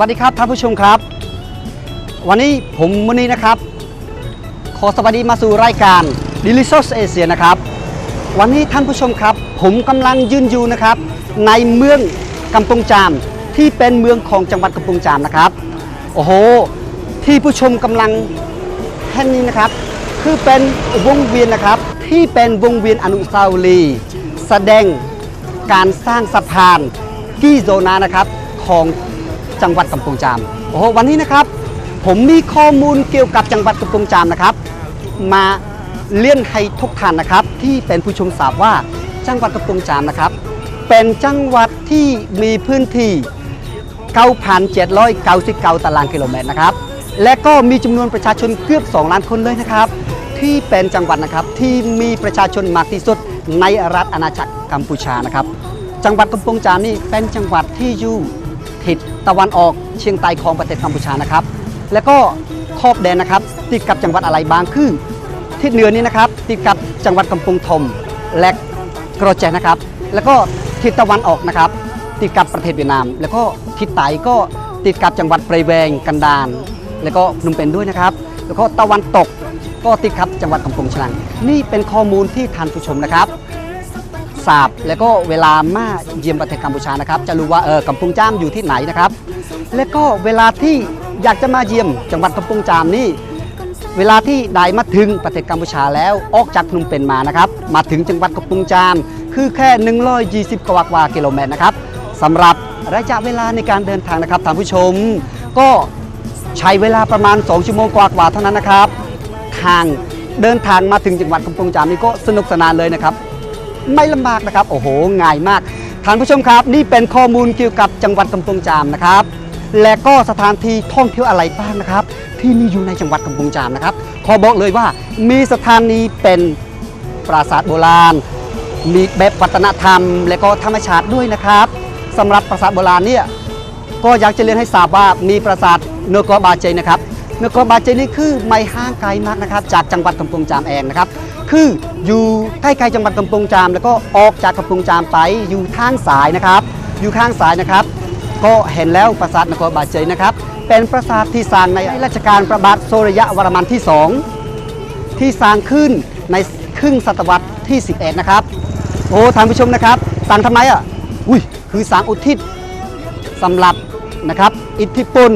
สวัสดีครับท่านผู้ชมครับ วันนี้ผมมุนีนะครับ ขอสวัสดีมาสู่รายการ Delicious Asia นะครับ วันนี้ท่านผู้ชมครับ ผมกำลังยืนอยู่นะครับ ในเมืองกำปงจามที่เป็นเมืองของจังหวัดกำปงจามนะครับ โอ้โห ที่ผู้ชมกำลังแห่งนี้นะครับ คือเป็นวงเวียนนะครับ ที่เป็นวงเวียนอนุสาวรีย์แสดงการสร้างสะพานกี้โซนานะครับของ จังหวัดกำปงจามโอ้โหวันนี้นะครับ ผมมีข้อมูลเกี่ยวกับจังหวัดกำปงจามนะครับ มาเลี่ยนให้ทุกท่านนะครับ ที่เป็นผู้ชมทราบว่าจังหวัดกำปงจามนะครับ เป็นจังหวัดที่มีพื้นที่ 9,799 ตารางกิโลเมตรนะครับ และก็มีจำนวนประชาชนเกือบ 2 ล้านคนเลยนะครับ ที่เป็นจังหวัดนะครับที่มีประชาชนมากที่สุดในรัฐอาณาจักรกัมพูชานะครับ จังหวัดกำปงจามนี่เป็นจังหวัดที่อยู่ ทิศตะวันออกเชียงใต้ของประเทศกัมพูชานะครับ และก็ขอบแดนนะครับ ติดกับจังหวัดอะไรบางคือทิศเหนือนี้นะครับ ติดกับจังหวัดกำปงธมและกระแจนะครับ แล้วก็ทิศตะวันออกนะครับ ติดกับประเทศเวียดนาม แล้วก็ทิศใต้ก็ติดกับจังหวัดเปรยแวงกันดารแล้วก็พนมเปญด้วยนะครับ แล้วก็ตะวันตกก็ติดกับจังหวัดกำปงฉลัง นี่เป็นข้อมูลที่ท่านผู้ชมนะครับ ทราบแล้วก็เวลามาเยี่ยมประเทศกัมพูชานะครับ จะรู้ว่าเออกำปงจามอยู่ที่ไหนนะครับ และก็เวลาที่อยากจะมาเยี่ยมจังหวัดกำปงจามนี่เวลาที่ได้มาถึงประเทศกัมพูชาแล้วออกจากพนมเปญมานะครับ มาถึงจังหวัดกำปงจาม คือแค่ 120 กว่ากว่ากิโลเมตรนะครับสำหรับระยะเวลาในการเดินทางนะครับท่านผู้ชม ก็ใช้เวลาประมาณ 2 ชั่วโมงกว่ากว่าเท่านั้นนะครับทางเดินทางมาถึงจังหวัดกำปงจามนี่ก็สนุกสนานเลยนะครับ ไม่ลำบากนะครับ โอ้โห ง่ายมากท่านผู้ชมครับ นี่เป็นข้อมูลเกี่ยวกับจังหวัดกำปงจามนะครับ และก็สถานที่ท่องเที่ยวอะไรบ้างนะครับ ที่มีอยู่ในจังหวัดกำปงจามนะครับ ขอบอกเลยว่ามีสถานีเป็นปราสาทโบราณ มีแบบวัฒนธรรม และก็ธรรมชาติด้วยนะครับสำหรับปราสาทโบราณเนี่ยก็อยากจะเรียนให้ทราบว่ามีปราสาทเนโกบาเจนะครับเนโกบาเจนี่คือไม่ห่างไกลมากนะครับ จากจังหวัดกำปงจามเองนะครับ คืออยู่ใกล้ๆจังหวัดกำปงจาม แล้วก็ออกจากกำปงจามไปอยู่ทางสายนะครับ อยู่ข้างสายนะครับ ก็เห็นแล้วปราสาทนโกบาดเจนะครับ เป็นปราสาทที่สร้างในรัชกาลพระบาทโซรยวรมันที่สองที่สร้างขึ้นในครึ่งศตวรรษที่ 11 นะครับ โอ้ท่านผู้ชมนะครับสร้างทำไมอะอุ้ยคือสร้างอุทิศสำหรับนะครับ อิทธิพล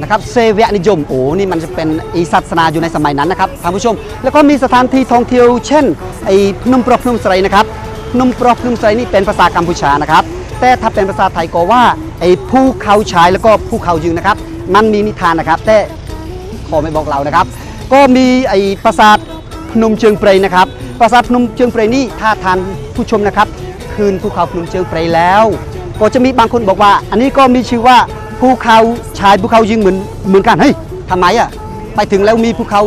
นะครับเซเวียนิยมโอ้นี่มันจะเป็นอีศาสนาอยู่ในสมัยนั้นนะครับท่านผู้ชม แล้วก็มีสถานที่ท่องเที่ยวเช่นไอ้พนมปรกพนมไสรนะครับพนมปรกพนมไสรนี่เป็นภาษากัมพูชานะครับแต่ถ้าเป็นภาษาไทยก็ว่าไอ้ภูเขาชายแล้วก็ภูเขายืนนะครับ มันมีนิทานนะครับ แต่ขอไม่บอกเรานะครับ ก็มีไอ้ปราสาทพนมเชิงเปรยนะครับปราสาทพนมเชิงเปรยนี่ถ้าทานผู้ชมนะครับ คืนภูเขาพนมเชิงเปรยแล้ว ก็จะมีบางคนบอกว่า อันนี้ก็มีชื่อว่า ภูเขาชายภูเขายิงเหมือนเหมือนกันเฮ้ยทำไมอะไปถึงแล้วมีภูเขา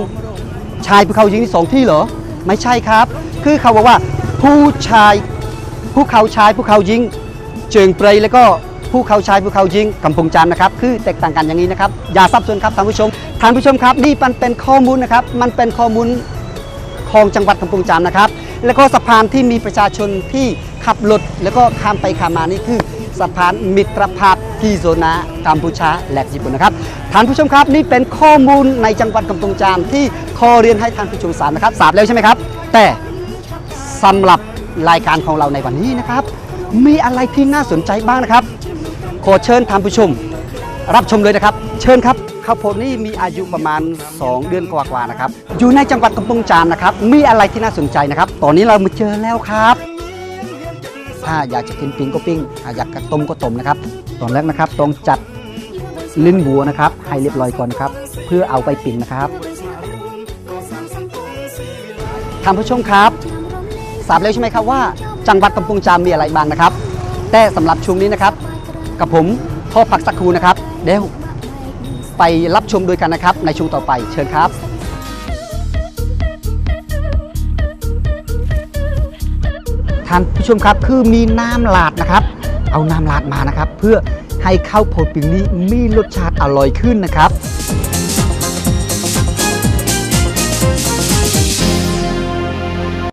ชายภูเขายิงที่สองที่เหรอ ไม่ใช่ครับ คือเขาบอกว่าผู้ชายภูเขาชายภูเขายิงเชิงเปรยแล้วก็ภูเขาชายภูเขายิงกำปงจามนะครับ คือแตกต่างกันอย่างนี้นะครับ อย่าซับซ้อนครับท่านผู้ชมท่านผู้ชมครับ นี่มันเป็นข้อมูลนะครับ มันเป็นข้อมูลของจังหวัดกำปงจามนะครับ แล้วก็สะพานที่มีประชาชนที่ขับรถแล้วก็ข้ามไปข้ามมานี่คือสะพานมิตรภาพที่โซนากัมพูชาและญี่ปุ่นนะครับท่านผู้ชมครับนี่เป็นข้อมูลในจังหวัดกำปงจามที่ขอเรียนให้ท่านผู้ชมทราบนะครับทราบแล้วใช่ไหมครับ แต่สำหรับรายการของเราในวันนี้นะครับ มีอะไรที่น่าสนใจบ้างนะครับ ขอเชิญท่านผู้ชม รับชมเลยนะครับ เชิญครับ ข้าวโพดนี่มีอายุประมาณ 2 เดือนกว่าๆนะครับ อยู่ในจังหวัดกำปงจามนะครับ มีอะไรที่น่าสนใจนะครับ ตอนนี้เรามาเจอแล้วครับ ถ้าอยากจะกินปิ้งก็ปิ้งอยากกระต้มก็ต้มนะครับ ตอนแรกนะครับต้องจัดลิ้นวัวนะครับ ให้เรียบร้อยก่อนครับ เพื่อเอาไปปิ้งนะครับท่านผู้ชมครับทราบแล้วใช่ไหมครับว่า จังหวัดกำปงจามมีอะไรบ้างนะครับ แต่สำหรับช่วงนี้นะครับ กับผมขอพักสักครูนะครับเดี๋ยว ไปรับชมด้วยกันนะครับ ในช่วงต่อไปเชิญครับท่านผู้ชมครับคือมีน้ำหลาดนะครับ เอาน้ำหลาดมานะครับ เพื่อให้ข้าวโพดปิงนี้มีรสชาติอร่อยขึ้นนะครับ